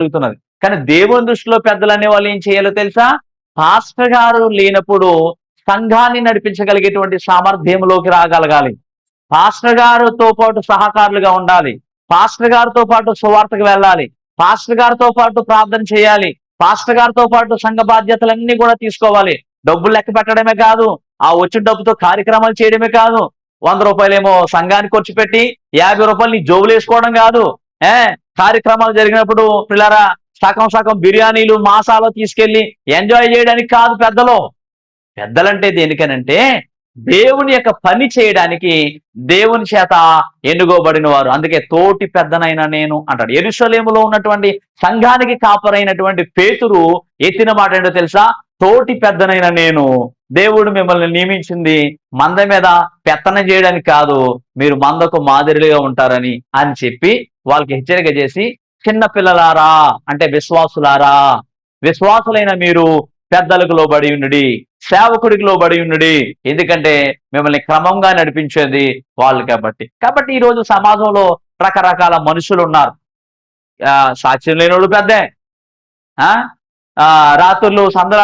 జరుగుతున్నది. కానీ దేవుని దృష్టిలో పెద్దలు అనే వాళ్ళు ఏం చేయాలో తెలుసా? పాస్టర్ గారు లేనప్పుడు సంఘాన్ని నడిపించగలిగేటువంటి సామర్థ్యంలోకి రాగలగాలి. పాస్టర్ గారితో పాటు సహకారులుగా ఉండాలి. పాస్టర్ గారితో పాటు సువార్తకు వెళ్ళాలి. పాస్టర్ గారితో పాటు ప్రార్థన చేయాలి. పాస్టర్ గారితో పాటు సంఘ బాధ్యతలన్నీ కూడా తీసుకోవాలి. డబ్బులు లెక్క పెట్టడమే కాదు ఆ వచ్చిన డబ్బుతో కార్యక్రమాలు చేయడమే కాదు. వంద రూపాయలేమో సంఘానికి ఖర్చు పెట్టి యాభై రూపాయలు నీ జోబులు వేసుకోవడం కాదు. ఏ? కార్యక్రమాలు జరిగినప్పుడు పిల్లరా సగం సగం బిర్యానీలు మాసాలు తీసుకెళ్ళి ఎంజాయ్ చేయడానికి కాదు పెద్దలు. పెద్దలంటే దేనికనంటే దేవుని యొక్క పని చేయడానికి దేవుని చేత ఎన్నుకోబడిన వారు అందుకే తోటి పెద్దనైన నేను అంటాడు. ఎరుసలేములో ఉన్నటువంటి సంఘానికి కాపరైనటువంటి పేతురు ఎత్తిన మాట ఏంటో తెలుసా? తోటి పెద్దనైన నేను దేవుడు మిమ్మల్ని నియమించింది మంద మీద పెత్తనం చేయడానికి కాదు మీరు మందకు మాదిరిగా ఉంటారని అని చెప్పి వాళ్ళకి హెచ్చరిక చేసి చిన్న పిల్లలారా అంటే విశ్వాసులారా విశ్వాసులైన మీరు పెద్దలకు లోబడి ఉండి సేవకుడికి లోబడి ఉండి ఎందుకంటే మిమ్మల్ని క్రమంగా నడిపించేది వాళ్ళు కాబట్టి. కాబట్టి ఈ రోజు సమాజంలో రకరకాల మనుషులు ఉన్నారు. ఆ, సాక్ష్యం లేనివాడు పెద్దే. ఆ ఆ, రాత్రులు సందరా